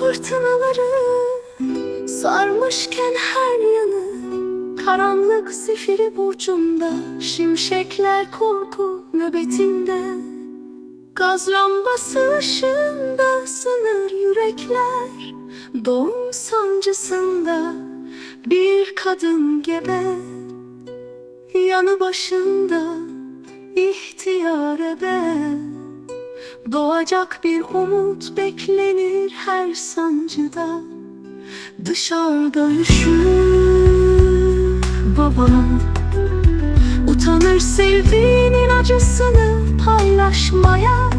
fırtınaları Sarmışken her yanı Karanlık zifiri burcunda Şimşekler korku nöbetinde Gaz lambası ışığında Sınır yürekler Doğum sancısında Bir kadın gebe Yanı başında ihtiyar ebe Doğacak bir umut beklenir her sancıda. Dışarıda üşür baba Utanır sevdiğinin acısını paylaşmaya.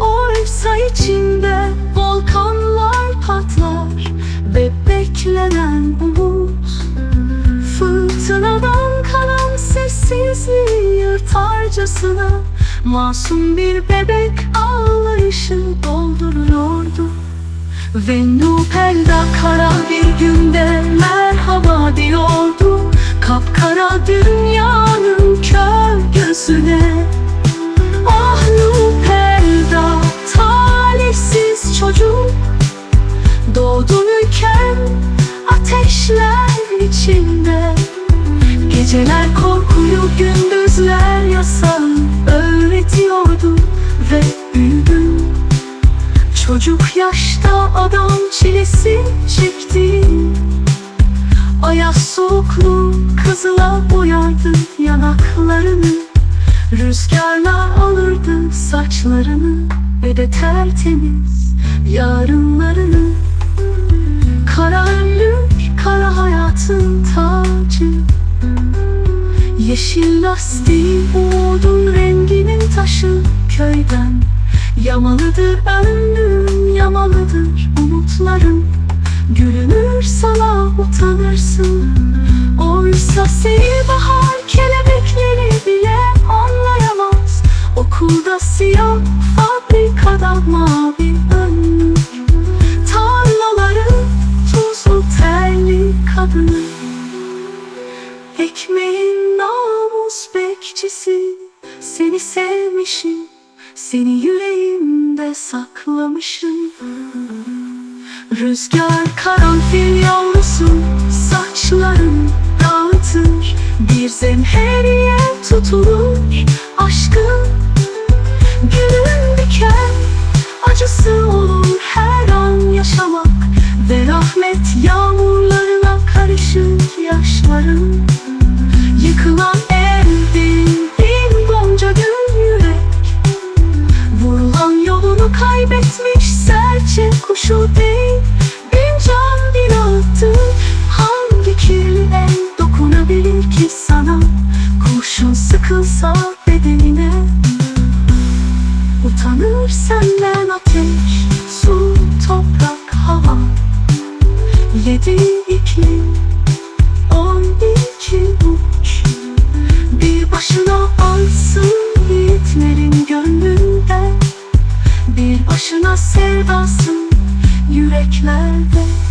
Oysa içinde volkanlar patlar Ve beklenen umut. Fırtınadan kalan sessizliği yırtarcasına Masum bir bebek ağlayışı dolduruyordu. Ve Nupel'da kara bir günde merhaba diyordu. Kapkara dünyanın kör gözüne Ah Nupel'da talihsiz çocuk. Doğdun ülken ateşler içinde. Geceler korkuyu yasağı öğretiyordu ve büyüdüm Çocuk yaşta adam çilesi çekti. Ayaz soğukluğu kızıla boyardı yanaklarını. Rüzgarla alırdı saçlarını ve de tertemiz yarınlarını. Kara önlük, kara hayatın tacı. Yeşil lastiği umudun Yamalıdır önlüğün, yamalıdır umutların. Gülünür sana utanırsın Oysa seni bahar kelebekleri bile anlayamaz. Okulda siyah, fabrikada mavi önlük Tarlaları tuzlu terli kadını. Ekmeğin namus bekçisi Seni sevmişim Seni yüreğimde saklamışım. Rüzgar karanfil yavrusu Saçların dağıtır. Bir zemheriye tutulur Aşkın gülün diken Acısı olur her an yaşamak Ve rahmet yağmurlarına kuşu değil Bin can bin attı Hangi kirli dokunabilir ki sana? Kurşun sıkılsa bedenine. Utanır senden ateş, su, toprak, hava. Yedi iklim, on iki uç. Bir başına alsın yiğitlerin gönlünde. Bir başına sevdasın yüreklerde